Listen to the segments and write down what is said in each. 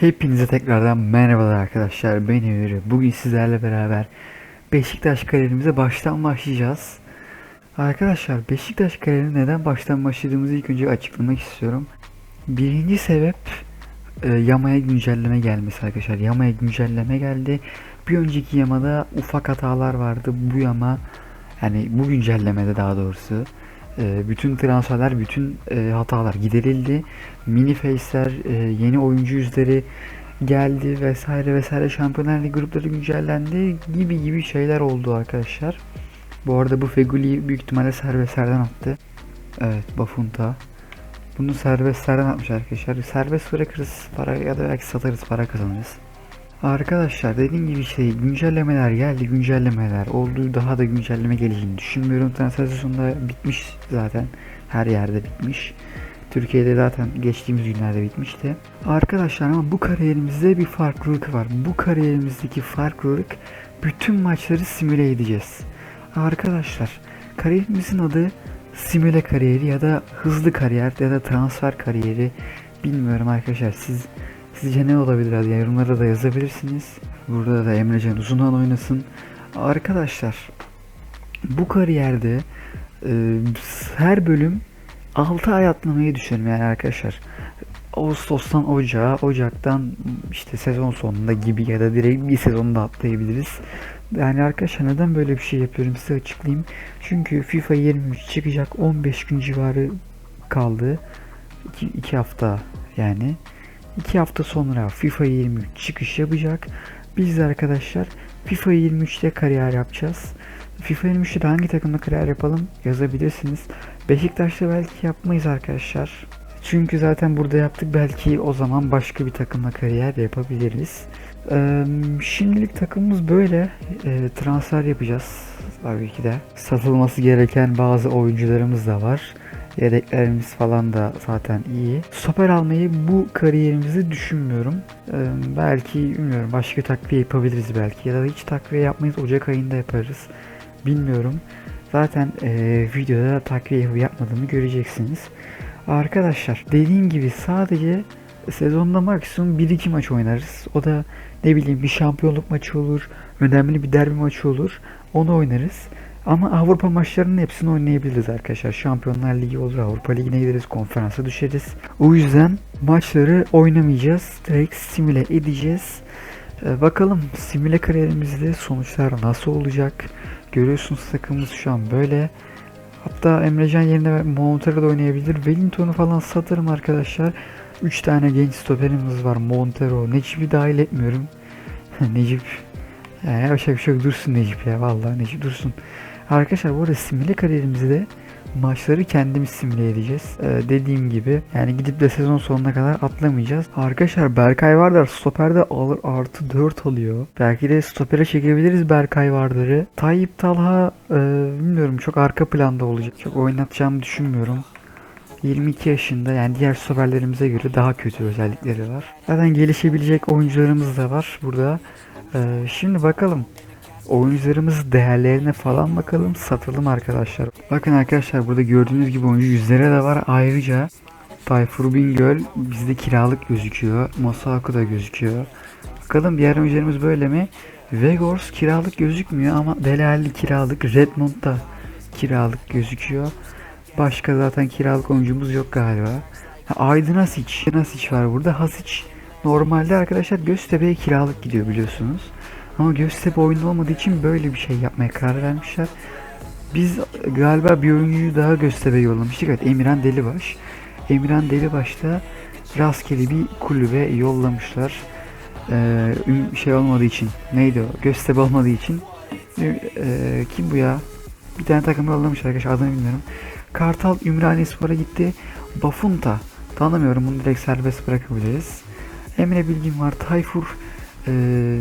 Hepinize tekrardan merhabalar arkadaşlar. Ben Emir. Bugün sizlerle beraber Beşiktaş kariyerimize baştan başlayacağız. Arkadaşlar Beşiktaş kariyerine neden baştan başladığımızı ilk önce açıklamak istiyorum. Birinci sebep e, Yama'ya güncelleme gelmesi arkadaşlar. Yama'ya güncelleme geldi. Bir önceki Yama'da ufak hatalar vardı. Bu Yama yani bu güncellemede daha doğrusu bütün transferler, bütün e, hatalar giderildi. Mini face'ler, e, yeni oyuncu yüzleri geldi vesaire vesaire. Şampiyonlar Ligi grupları güncellendi gibi gibi şeyler oldu arkadaşlar. Bu arada bu Feguli büyük ihtimalle serbestlerden attı. Evet, Bafunta. Bunu serbestlerden atmış arkadaşlar. Serbest bırakırız para ya da belki satarız para kazanırız. Arkadaşlar dediğim gibi işte güncellemeler geldi güncellemeler oldu. Daha da güncelleme geleceğini düşünmüyorum. Transfer sezonunda bitmiş zaten. Her yerde bitmiş. Türkiye'de zaten geçtiğimiz günlerde bitmişti. Arkadaşlar ama bu kariyerimizde bir farklılık var. Bu kariyerimizdeki farklılık bütün maçları simüle edeceğiz. Arkadaşlar kariyerimizin adı simüle kariyeri ya da hızlı kariyer ya da transfer kariyeri. Bilmiyorum arkadaşlar siz Sizce ne olabilir hadi yorumlara da yazabilirsiniz. Burada da Emrecan Uzunhan oynasın. Arkadaşlar bu kariyerde e, her bölüm 6 ay atlamayı düşünüyorum yani arkadaşlar. Ağustos'tan Ocağa, Ocak'tan işte sezon sonunda gibi ya da direkt bir sezonda atlayabiliriz. Yani arkadaşlar neden böyle bir şey yapıyorum size açıklayayım. Çünkü FIFA 23 çıkacak 15 gün civarı kaldı. 2 hafta yani. 2 hafta sonra FIFA 23 çıkış yapacak. Biz de arkadaşlar FIFA 23'te kariyer yapacağız. FIFA 23'te hangi takımda kariyer yapalım yazabilirsiniz. Beşiktaş'ta belki yapmayız arkadaşlar. Çünkü zaten burada yaptık belki o zaman başka bir takımla kariyer yapabiliriz. Ee, şimdilik takımımız böyle. Ee, transfer yapacağız tabii ki de. Satılması gereken bazı oyuncularımız da var. Yedeklerimiz falan da zaten iyi. Stoper almayı bu kariyerimizi düşünmüyorum. Ee, belki bilmiyorum başka takviye yapabiliriz belki ya da hiç takviye yapmayız Ocak ayında yaparız. Bilmiyorum. Zaten e, videoda takviye yapmadığımı göreceksiniz. Arkadaşlar dediğim gibi sadece sezonda maksimum 1-2 maç oynarız. O da ne bileyim bir şampiyonluk maçı olur, önemli bir derbi maçı olur. Onu oynarız. Ama Avrupa maçlarının hepsini oynayabiliriz arkadaşlar. Şampiyonlar Ligi olur, Avrupa Ligi'ne gideriz, konferansa düşeriz. O yüzden maçları oynamayacağız. Direkt simüle edeceğiz. Ee, bakalım simüle kariyerimizde sonuçlar nasıl olacak? Görüyorsunuz takımımız şu an böyle. Hatta Emrecan yerine Montero da oynayabilir. Wellington'u falan satarım arkadaşlar. 3 tane genç stoperimiz var. Montero, Necip'i dahil etmiyorum. Necip yani yavaş yavaş dursun Necip ya. Vallahi Necip dursun. Arkadaşlar bu arada simüle kariyerimizde maçları kendimiz simüle edeceğiz. Ee, dediğim gibi yani gidip de sezon sonuna kadar atlamayacağız. Arkadaşlar Berkay Vardar stoperde alır artı 4 alıyor. Belki de stopere çekebiliriz Berkay Vardar'ı. Tayyip Talha e, bilmiyorum çok arka planda olacak. Çok oynatacağımı düşünmüyorum. 22 yaşında yani diğer stoperlerimize göre daha kötü özellikleri var. Zaten gelişebilecek oyuncularımız da var burada. Ee, şimdi bakalım oyuncularımız değerlerine falan bakalım satalım arkadaşlar. Bakın arkadaşlar burada gördüğünüz gibi oyuncu yüzlere de var. Ayrıca Tayfur Bingöl bizde kiralık gözüküyor. Mosaku da gözüküyor. Bakalım diğer oyuncularımız böyle mi? Vegors kiralık gözükmüyor ama Delali kiralık. Redmond da kiralık gözüküyor. Başka zaten kiralık oyuncumuz yok galiba. Aydın Hasic. Hasic var burada. Hasic normalde arkadaşlar Göztepe'ye kiralık gidiyor biliyorsunuz. Ama Göztepe oyunda olmadığı için böyle bir şey yapmaya karar vermişler. Biz galiba bir oyuncuyu daha Göztepe'ye yollamıştık. Evet Emirhan Delibaş. Emirhan Delibaş da rastgele bir kulübe yollamışlar. Ee, şey olmadığı için. Neydi o? Göztepe olmadığı için. Ee, kim bu ya? Bir tane takım yollamışlar arkadaşlar adını bilmiyorum. Kartal Ümraniye Spor'a gitti. Bafunta. Tanımıyorum bunu direkt serbest bırakabiliriz. Emre Bilgin var. Tayfur ee,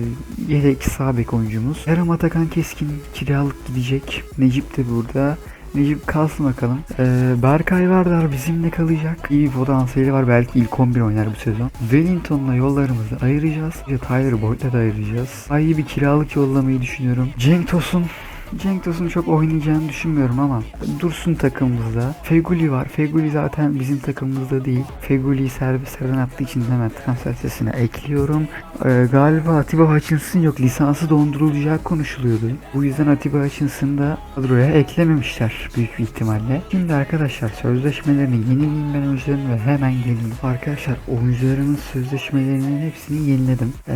yedek sağ oyuncumuz. Erem Atakan Keskin kiralık gidecek. Necip de burada. Necip kalsın bakalım. Ee, Berkay Vardar bizimle kalacak. İyi bir potansiyeli var. Belki ilk 11 oynar bu sezon. Wellington'la yollarımızı ayıracağız. Tyler Boyd'la da ayıracağız. Ay bir kiralık yollamayı düşünüyorum. Cenk Tosun Cenk Tosun'u çok oynayacağını düşünmüyorum ama Dursun takımımızda. Feguli var. Feguli zaten bizim takımımızda değil. Feguli'yi serbestlerden attığı için hemen transfer listesine ekliyorum. Ee, galiba Atiba Hutchinson yok. Lisansı dondurulacağı konuşuluyordu. Bu yüzden Atiba Hutchinson'ı da kadroya eklememişler büyük bir ihtimalle. Şimdi arkadaşlar sözleşmelerini yenileyim ben oyuncuların ve hemen geleyim. Arkadaşlar oyuncularımın sözleşmelerinin hepsini yeniledim. Ee,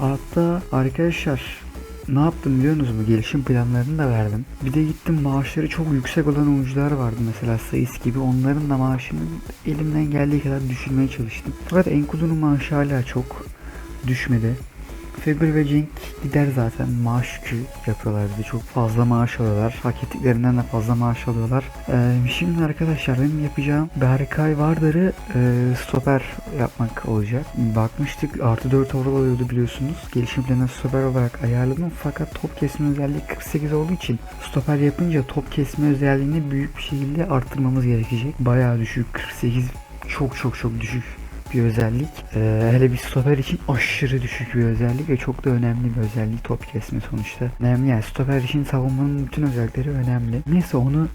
hatta arkadaşlar ne yaptım biliyor musunuz? Gelişim planlarını da verdim. Bir de gittim maaşları çok yüksek olan oyuncular vardı mesela Sayıs gibi. Onların da maaşını elimden geldiği kadar düşürmeye çalıştım. Fakat Enkudu'nun maaşı hala çok düşmedi. Febri ve Cenk gider zaten maaş yükü yapıyorlar bize çok fazla maaş alıyorlar. Hak ettiklerinden de fazla maaş alıyorlar. Ee, şimdi arkadaşlar benim yapacağım Berkay Vardar'ı e, stoper yapmak olacak. Bakmıştık artı 4 overall alıyordu biliyorsunuz. Gelişim planı stoper olarak ayarladım. Fakat top kesme özelliği 48 olduğu için stoper yapınca top kesme özelliğini büyük bir şekilde arttırmamız gerekecek. Bayağı düşük 48 çok çok çok düşük bir özellik. Ee, hele bir stoper için aşırı düşük bir özellik ve çok da önemli bir özellik top kesme sonuçta. Önemli yani stoper için savunmanın bütün özellikleri önemli. Neyse onu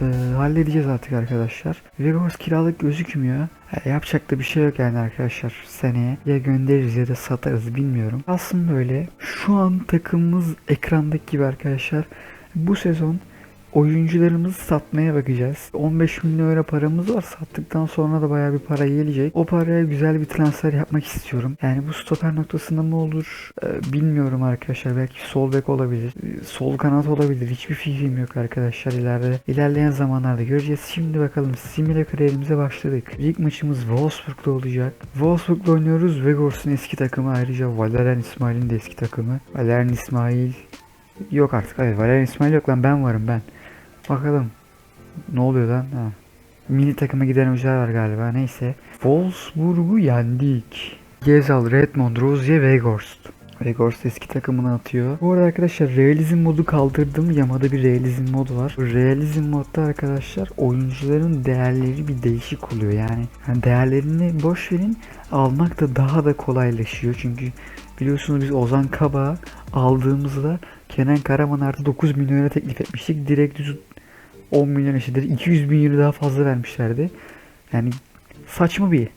e, halledeceğiz artık arkadaşlar. Vegors kiralık gözükmüyor. E, yapacak da bir şey yok yani arkadaşlar. Seneye ya göndeririz ya da satarız bilmiyorum. Aslında öyle. Şu an takımımız ekrandaki gibi arkadaşlar. Bu sezon oyuncularımızı satmaya bakacağız. 15 milyon euro paramız var. Sattıktan sonra da bayağı bir para gelecek. O paraya güzel bir transfer yapmak istiyorum. Yani bu stoper noktasında mı olur Ee, bilmiyorum arkadaşlar. Belki sol bek olabilir. Ee, Sol kanat olabilir. Hiçbir fikrim yok arkadaşlar ileride. İlerleyen zamanlarda göreceğiz. Şimdi bakalım simüle kariyerimize başladık. İlk maçımız Wolfsburg'da olacak. Wolfsburg'da oynuyoruz. Vegors'un eski takımı ayrıca Valerian İsmail'in de eski takımı. Valerian İsmail Yok artık hayır Valerian İsmail yok lan ben varım ben. Bakalım. Ne oluyor lan? Ha. Mini takıma giden oyuncular var galiba. Neyse. Wolfsburg'u yendik. Gezal, Redmond, Rozier, Weghorst. Weghorst eski takımını atıyor. Bu arada arkadaşlar realizm modu kaldırdım. Yamada bir realizm modu var. Realizm modda arkadaşlar oyuncuların değerleri bir değişik oluyor. Yani, yani değerlerini boş verin almak da daha da kolaylaşıyor. Çünkü biliyorsunuz biz Ozan Kaba aldığımızda Kenan Karaman artı 9 milyona teklif etmiştik. Direkt 10 milyon eşittir. 200 bin euro daha fazla vermişlerdi. Yani saçma bir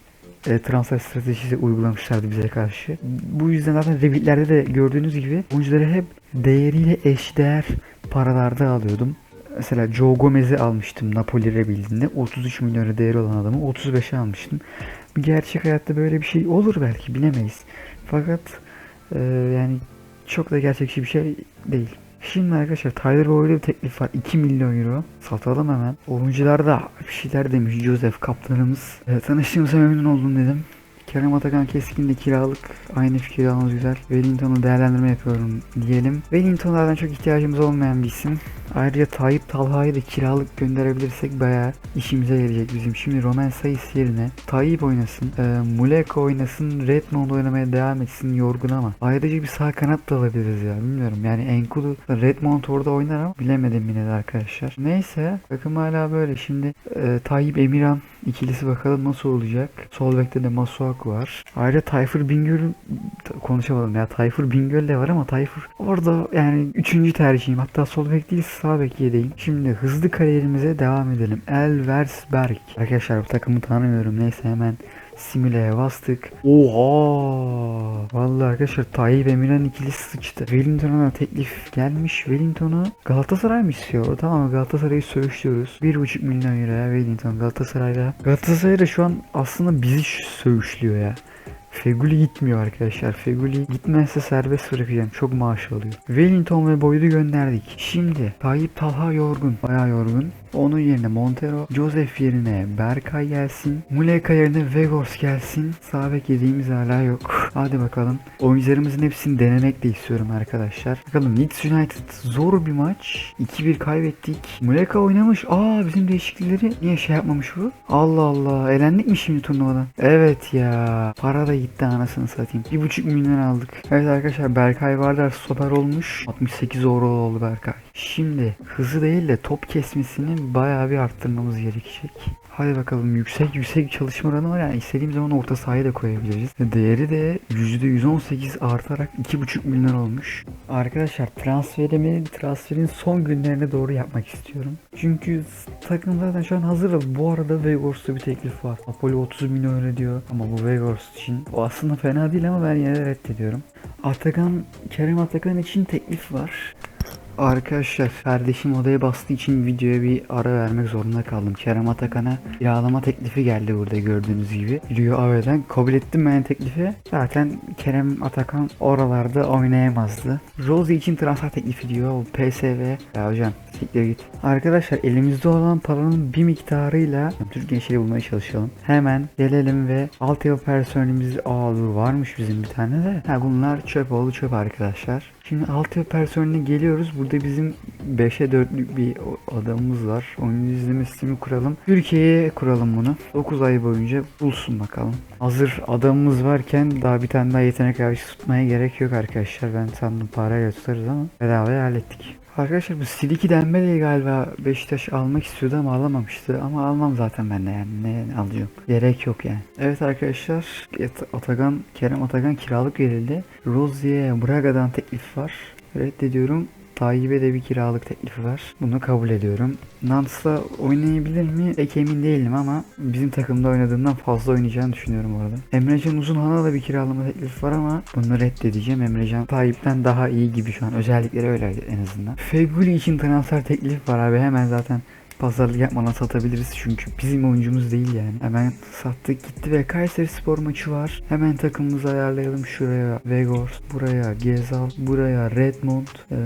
e, transfer stratejisi uygulamışlardı bize karşı. Bu yüzden zaten Revit'lerde de gördüğünüz gibi oyuncuları hep değeriyle eşdeğer paralarda alıyordum. Mesela Joe Gomez'i almıştım Napoli Rebuild'inde. 33 milyon euro değeri olan adamı 35'e almıştım. Gerçek hayatta böyle bir şey olur belki bilemeyiz. Fakat e, yani çok da gerçekçi bir şey değil. Şimdi arkadaşlar Tyler Boyd'a bir teklif var. 2 milyon euro. Satalım hemen. Oyuncular da bir şeyler demiş Joseph kaptanımız. E, tanıştığımıza memnun oldum dedim. Kerem Atakan Keskin de kiralık. Aynı fikir almamız güzel. Wellington'u değerlendirme yapıyorum diyelim. Wellington'lardan çok ihtiyacımız olmayan bir isim. Ayrıca Tayyip Talha'yı da kiralık gönderebilirsek bayağı işimize yarayacak bizim. Şimdi Roman Sayıs yerine Tayyip oynasın, e, Muleka oynasın, Redmond oynamaya devam etsin yorgun ama. Ayrıca bir sağ kanat da alabiliriz ya bilmiyorum. Yani Enkudu Redmond orada oynar ama bilemedim yine de arkadaşlar. Neyse takım hala böyle. Şimdi e, Tayyip Emirhan ikilisi bakalım nasıl olacak. Sol bekte de Masuaku var. Ayrıca Tayfur Bingöl konuşamadım ya. Tayfur Bingöl de var ama Tayfur orada yani üçüncü tercihim. Hatta sol bek değil sağ bek yedeyim. Şimdi hızlı kariyerimize devam edelim. Elversberg. Arkadaşlar bu takımı tanımıyorum. Neyse hemen simüleye bastık. Oha! Vallahi arkadaşlar Tayyip Emirhan ikilisi sıçtı. Wellington'a teklif gelmiş. Wellington'u Galatasaray mı istiyor? Tamam Galatasaray'ı söğüşlüyoruz. 1,5 milyon euroya Wellington Galatasaray'da. Galatasaray da şu an aslında bizi söğüşlüyor ya. Feguli gitmiyor arkadaşlar. Feguli gitmezse serbest bırakacağım. Çok maaş alıyor. Wellington ve Boyd'u gönderdik. Şimdi Tayyip Talha yorgun. Bayağı yorgun. Onun yerine Montero, Joseph yerine Berkay gelsin. Muleka yerine Vegors gelsin. Sağ bek yediğimiz hala yok. Hadi bakalım. Oyuncularımızın hepsini denemek de istiyorum arkadaşlar. Bakalım Leeds United zor bir maç. 2-1 kaybettik. Muleka oynamış. Aa bizim değişiklikleri niye şey yapmamış bu? Allah Allah. Elendik mi şimdi turnuvadan? Evet ya. Para da gitti anasını satayım. 1,5 milyon aldık. Evet arkadaşlar Berkay Vardar stoper olmuş. 68 euro oldu Berkay. Şimdi hızı değil de top kesmesini bizim bayağı bir arttırmamız gerekecek. Hadi bakalım yüksek yüksek çalışma oranı var yani istediğim zaman orta sahaya da koyabiliriz. Değeri de %118 artarak 2,5 milyon olmuş. Arkadaşlar transferimi transferin son günlerine doğru yapmak istiyorum. Çünkü takım zaten şu an hazır. Bu arada Vegors'ta bir teklif var. Apollo 30 milyon ödüyor ama bu Vegors için o aslında fena değil ama ben yine de reddediyorum. Atakan, Kerem Atakan için teklif var. Arkadaşlar kardeşim odaya bastığı için videoya bir ara vermek zorunda kaldım. Kerem Atakan'a kiralama teklifi geldi burada gördüğünüz gibi. Rio Ave'den kabul ettim ben teklifi. Zaten Kerem Atakan oralarda oynayamazdı. Rosie için transfer teklifi diyor. PSV. Ya hocam siktir git. Arkadaşlar elimizde olan paranın bir miktarıyla Türk gençleri bulmaya çalışalım. Hemen gelelim ve altyapı personelimiz aa varmış bizim bir tane de. Ha bunlar çöp oldu çöp arkadaşlar. Şimdi altyapı personeline geliyoruz. Burada bizim 5'e 4'lük bir adamımız var. Oyun izleme sistemi kuralım. Türkiye'ye kuralım bunu. 9 ay boyunca bulsun bakalım. Hazır adamımız varken daha bir tane daha yetenek avcısı tutmaya gerek yok arkadaşlar. Ben sandım parayla tutarız ama bedavaya hallettik. Arkadaşlar bu Siliki Dembele'yi galiba Beşiktaş almak istiyordu ama alamamıştı. Ama almam zaten ben de yani. Ne alacağım? Gerek yok yani. Evet arkadaşlar At- Atakan, Kerem Atakan kiralık verildi. Rozier Braga'dan teklif var. Reddediyorum. Tayyip'e de bir kiralık teklifi var. Bunu kabul ediyorum. Nance'la oynayabilir mi? Pek emin değilim ama bizim takımda oynadığından fazla oynayacağını düşünüyorum orada. Emrecan Uzunhan'a da bir kiralama teklifi var ama bunu reddedeceğim. Emrecan Tayyip'ten daha iyi gibi şu an. Özellikleri öyle en azından. Feguli için transfer teklifi var abi. Hemen zaten pazarlık yapmadan satabiliriz çünkü bizim oyuncumuz değil yani. Hemen sattık gitti ve Kayseri Spor maçı var. Hemen takımımızı ayarlayalım şuraya Vegors, buraya Gezal, buraya Redmond, eee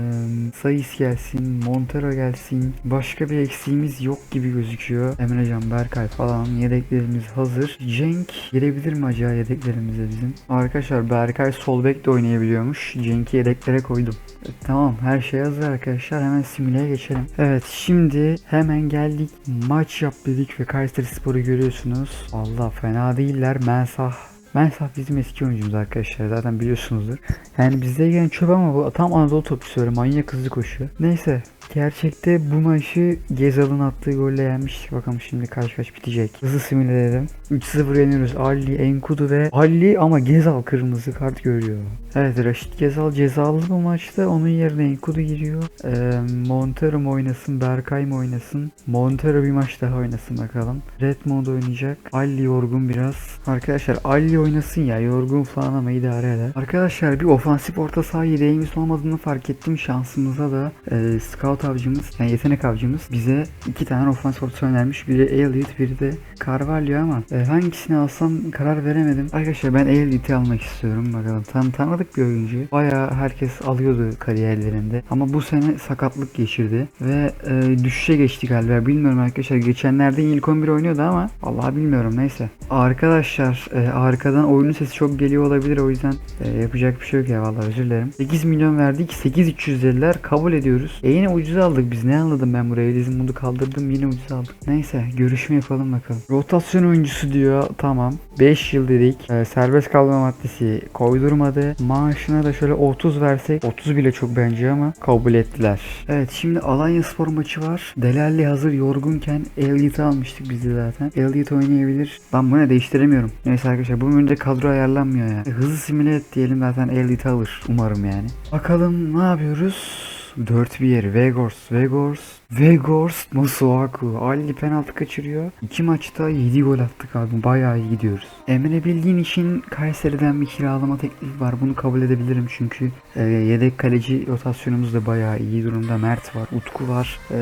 Sayıs gelsin, Montero gelsin. Başka bir eksiğimiz yok gibi gözüküyor. Emrecan, Berkay falan yedeklerimiz hazır. Cenk girebilir mi acaba yedeklerimize bizim? Arkadaşlar Berkay sol bek de oynayabiliyormuş. Cenk'i yedeklere koydum. E, Tamam her şey hazır arkadaşlar hemen simüleye geçelim. Evet şimdi hemen geldik maç yap dedik ve Kayseri Spor'u görüyorsunuz. Allah fena değiller Mensah. Mensah bizim eski oyuncumuz arkadaşlar zaten biliyorsunuzdur. Yani bizdeyken çöp ama bu tam Anadolu topçusu böyle manyak hızlı koşuyor. Neyse Gerçekte bu maçı Gezal'ın attığı golle yenmiştik. Bakalım şimdi kaç kaç bitecek. Hızlı simüle edelim. 3-0 yeniyoruz. Ali, Enkudu ve Ali ama Gezal kırmızı kart görüyor. Evet Raşit Gezal cezalı bu maçta. Onun yerine Enkudu giriyor. Ee, Montero mu oynasın? Berkay mı oynasın? Montero bir maç daha oynasın bakalım. Redmond oynayacak. Ali yorgun biraz. Arkadaşlar Ali oynasın ya. Yorgun falan ama idare eder. Arkadaşlar bir ofansif orta saha yedeğimiz olmadığını fark ettim. Şansımıza da e, scout avcımız yani yetenek avcımız bize iki tane ofansif orta saha önermiş. Biri Elliot biri de Carvalho ama e, hangisini alsam karar veremedim. Arkadaşlar ben Elliot'i almak istiyorum. Bakalım tan tanıdık bir oyuncu. Bayağı herkes alıyordu kariyerlerinde. Ama bu sene sakatlık geçirdi ve e, düşüşe geçti galiba. Bilmiyorum arkadaşlar. Geçenlerde ilk 11 oynuyordu ama vallahi bilmiyorum neyse. Arkadaşlar e, arkadan oyunun sesi çok geliyor olabilir o yüzden e, yapacak bir şey yok ya vallahi özür dilerim. 8 milyon verdik 8300 dediler kabul ediyoruz. E yine ucuz aldık biz ne anladım ben buraya bizim bunu kaldırdım yine ucuz aldık. Neyse görüşme yapalım bakalım. Rotasyon oyuncusu diyor tamam 5 yıl dedik E, serbest kalma maddesi koydurmadı. Maaşına da şöyle 30 versek 30 bile çok bence ama kabul ettiler. Evet şimdi Alanya Spor maçı var. Delalli hazır yorgunken Elliot'ı almıştık biz de zaten. Elliot oynayabilir. Lan bu ne değiştiremiyorum. Neyse arkadaşlar bu bölümde kadro ayarlanmıyor ya. E, Hızlı simüle et diyelim zaten Elliot alır umarım yani. Bakalım ne yapıyoruz? 4 bir yer. Vegors, Vegors, Vegors, Masuaku. Ali penaltı kaçırıyor. İki maçta 7 gol attık abi. Bayağı iyi gidiyoruz. Emre Bilgin için Kayseri'den bir kiralama teklifi var. Bunu kabul edebilirim çünkü e, yedek kaleci rotasyonumuz da bayağı iyi durumda. Mert var, Utku var. E,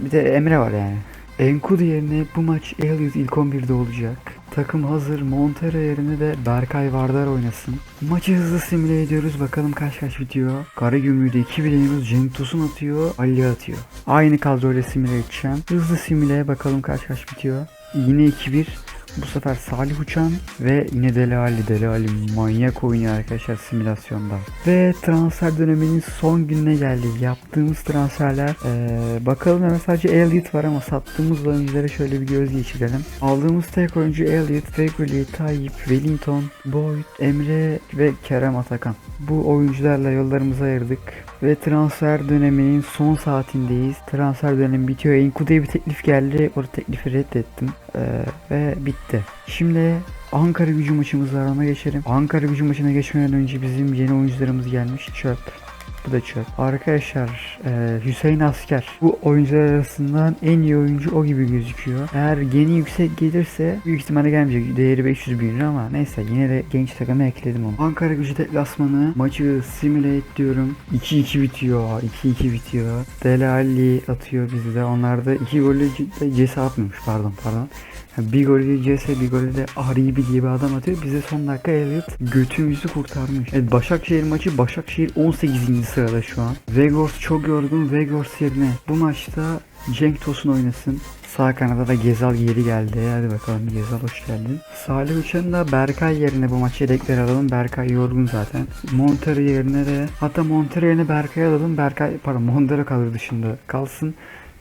bir de Emre var yani. Enkudu yerine bu maç Elliot ilk 11'de olacak. Takım hazır. Montero yerine de Berkay Vardar oynasın. Maçı hızlı simüle ediyoruz. Bakalım kaç kaç bitiyor. Karagümrük'te iki bileğimiz Cenk Tosun atıyor. Ali atıyor. Aynı kadroyla simüle edeceğim. Hızlı simüle bakalım kaç kaç bitiyor. Yine 2-1. Bu sefer Salih Uçan ve yine Deli Ali. Deli Ali manyak oynuyor arkadaşlar simülasyonda. Ve transfer döneminin son gününe geldik. Yaptığımız transferler. Ee, bakalım hemen sadece Elliot var ama sattığımız oyunculara şöyle bir göz geçirelim. Aldığımız tek oyuncu Elliot, Feguli, Tayyip, Wellington, Boyd, Emre ve Kerem Atakan. Bu oyuncularla yollarımızı ayırdık. Ve transfer döneminin son saatindeyiz. Transfer dönemi bitiyor. Enkudu'ya bir teklif geldi. O teklifi reddettim. Ee, ve bitti. Şimdi Ankara gücü maçımız var ona geçelim. Ankara gücü maçına geçmeden önce bizim yeni oyuncularımız gelmiş. Çöp. Bu da çöp. Arkadaşlar e, Hüseyin Asker. Bu oyuncular arasından en iyi oyuncu o gibi gözüküyor. Eğer geni yüksek gelirse büyük ihtimalle gelmeyecek. Değeri 500 bin lira ama neyse yine de genç takıma ekledim onu. Ankara gücü deplasmanı maçı simulate diyorum. 2-2 bitiyor. 2-2 bitiyor. Dele Alli atıyor bizi de. Onlar da 2 golü de Cesi atmıyormuş pardon pardon. Bir golü Cese bir golü de Aribi diye bir adam atıyor. Bize son dakika Elliot götümüzü kurtarmış. Evet Başakşehir maçı Başakşehir 18. sırada şu an. Vegors çok yorgun. Vegors yerine bu maçta Cenk Tosun oynasın. Sağ kanada da Gezal geri geldi. Hadi bakalım Gezal hoş geldin. Salih Uçan'ın da Berkay yerine bu maçı yedekler alalım. Berkay yorgun zaten. Montero yerine de hatta Montero yerine Berkay alalım. Berkay pardon Montero kalır dışında kalsın.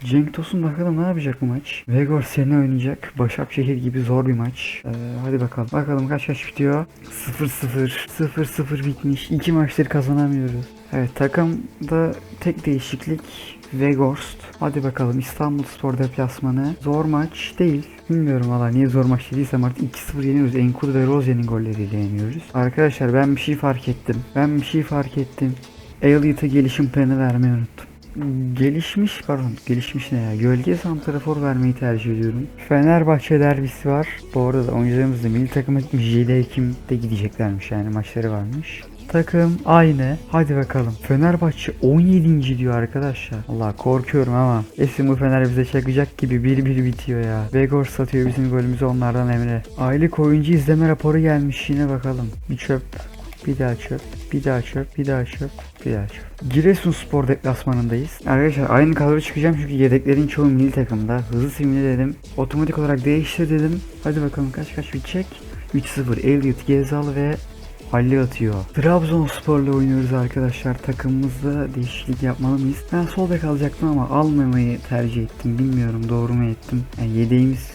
Cenk Tosun bakalım ne yapacak bu maç. Vegor seni oynayacak. Başakşehir gibi zor bir maç. Ee, hadi bakalım. Bakalım kaç kaç bitiyor. 0-0. 0-0 bitmiş. İki maçları kazanamıyoruz. Evet takımda tek değişiklik Vegorst. Hadi bakalım İstanbul Spor deplasmanı. Zor maç değil. Bilmiyorum valla niye zor maç dediysem artık 2-0 yeniyoruz. Enkudu ve Rozi'nin golleriyle yeniyoruz. Arkadaşlar ben bir şey fark ettim. Ben bir şey fark ettim. Elliot'a gelişim planı vermeyi unuttum. Gelişmiş pardon gelişmiş ne ya gölge santrafor vermeyi tercih ediyorum. Fenerbahçe derbisi var. Bu arada oyuncularımız da milli takıma gitmiş 7 Ekim'de gideceklermiş yani maçları varmış. Takım aynı. Hadi bakalım. Fenerbahçe 17. diyor arkadaşlar. Allah korkuyorum ama. Esin bu Fener bize çakacak gibi 1-1 bitiyor ya. Vegor satıyor bizim golümüzü onlardan Emre. Aylık oyuncu izleme raporu gelmiş yine bakalım. Bir çöp. Bir daha çöp, bir daha çöp, bir daha çöp, bir daha çöp. Giresunspor deplasmanındayız. Arkadaşlar aynı kadro çıkacağım çünkü yedeklerin çoğu milli takımda. Hızlı simüle dedim. Otomatik olarak değiştir dedim. Hadi bakalım kaç kaç bitecek. 3-0 Elliot, Gezal ve Halli atıyor. Trabzonspor'la oynuyoruz arkadaşlar. Takımımızda değişiklik yapmalı mıyız? Ben sol bek alacaktım ama almamayı tercih ettim. Bilmiyorum doğru mu ettim. Yani yedeğimiz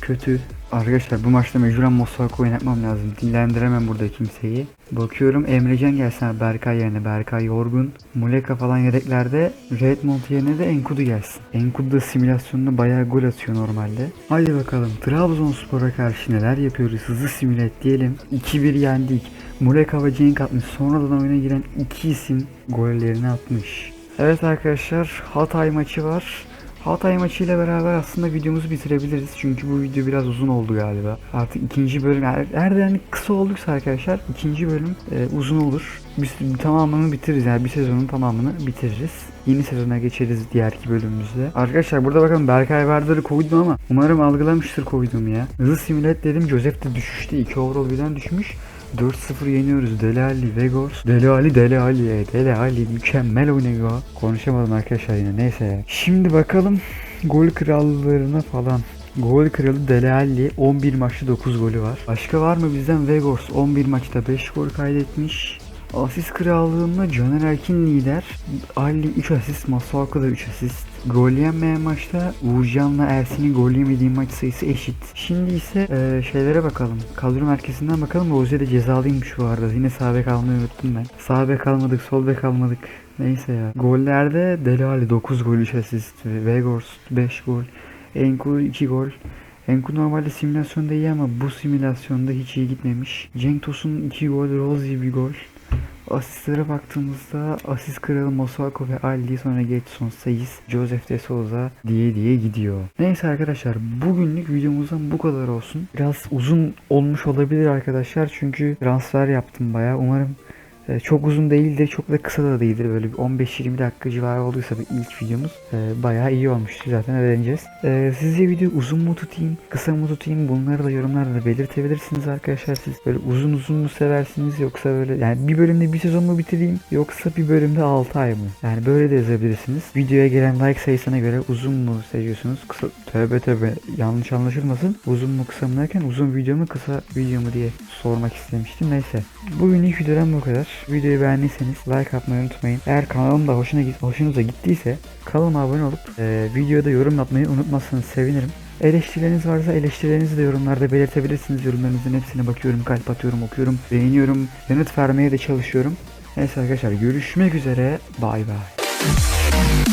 kötü. Arkadaşlar bu maçta mecburen Mossako oynatmam lazım. Dinlendiremem burada kimseyi. Bakıyorum Emrecan gelsin Berkay yerine. Berkay yorgun. Muleka falan yedeklerde. Redmond yerine de Enkudu gelsin. Enkudu da simülasyonunda bayağı gol atıyor normalde. Hadi bakalım Trabzonspor'a karşı neler yapıyoruz. Hızlı simület diyelim. 2-1 yendik. Muleka ve Cenk atmış. Sonradan oyuna giren iki isim gollerini atmış. Evet arkadaşlar Hatay maçı var. Hatay maçıyla beraber aslında videomuzu bitirebiliriz. Çünkü bu video biraz uzun oldu galiba. Artık ikinci bölüm eğer, yani kısa olduysa arkadaşlar ikinci bölüm e, uzun olur. Biz tamamını bitiririz yani bir sezonun tamamını bitiririz. Yeni sezona geçeriz diğer iki bölümümüzde. Arkadaşlar burada bakın Berkay Vardar'ı koydum ama umarım algılamıştır koyduğumu ya. Hızlı simület dedim Joseph de düşüştü. 2 overall birden düşmüş. 4-0 yeniyoruz. Deli Ali, Vegors. Deli Ali, Deli Ali, Deli Ali mükemmel oynuyor. Konuşamadım arkadaşlar yine neyse. Şimdi bakalım gol krallarına falan. Gol kralı Dele Alli 11 maçta 9 golü var. Başka var mı bizden Vegors 11 maçta 5 gol kaydetmiş. Asist krallığında Caner Erkin lider. Ali 3 asist, Masuaku da 3 asist. Gol yenmeyen maçta Uğurcan'la Ersin'in gol yemediği maç sayısı eşit. Şimdi ise e, şeylere bakalım. Kadro merkezinden bakalım. Rozier de cezalıymış bu arada. Yine sağ bek almayı unuttum ben. Sağ bek almadık, sol bek almadık. Neyse ya. Gollerde Deli Ali 9 gol 3 asist. Vegors 5 gol. Enku 2 gol. Enku normalde simülasyonda iyi ama bu simülasyonda hiç iyi gitmemiş. Cenk Tosun 2 gol, Rozi 1 gol. Asistlere baktığımızda asist kralı Masuako ve Ali sonra Getson, Sayis, Joseph de Souza diye diye gidiyor. Neyse arkadaşlar bugünlük videomuzdan bu kadar olsun. Biraz uzun olmuş olabilir arkadaşlar çünkü transfer yaptım bayağı. Umarım E, çok uzun değildir, çok da kısa da değildir. Böyle bir 15-20 dakika civarı olduysa bir ilk videomuz e, bayağı iyi olmuştu zaten öğreneceğiz. E, sizce video uzun mu tutayım, kısa mı tutayım bunları da yorumlarda belirtebilirsiniz arkadaşlar. Siz böyle uzun uzun mu seversiniz yoksa böyle yani bir bölümde bir sezon mu bitireyim yoksa bir bölümde 6 ay mı? Yani böyle de yazabilirsiniz. Videoya gelen like sayısına göre uzun mu seviyorsunuz? Kısa tövbe tövbe yanlış anlaşılmasın. Uzun mu kısa mı derken uzun video mu kısa video mu diye sormak istemiştim. Neyse. Bugün ilk videodan bu kadar. Videoyu beğendiyseniz like atmayı unutmayın. Eğer kanalım da hoşuna hoşunuza gittiyse kanalıma abone olup e, videoda yorum yapmayı unutmazsanız sevinirim. Eleştirileriniz varsa eleştirilerinizi de yorumlarda belirtebilirsiniz. Yorumlarınızın hepsine bakıyorum, kalp atıyorum, okuyorum, beğeniyorum, yanıt vermeye de çalışıyorum. Neyse arkadaşlar görüşmek üzere. Bay bay.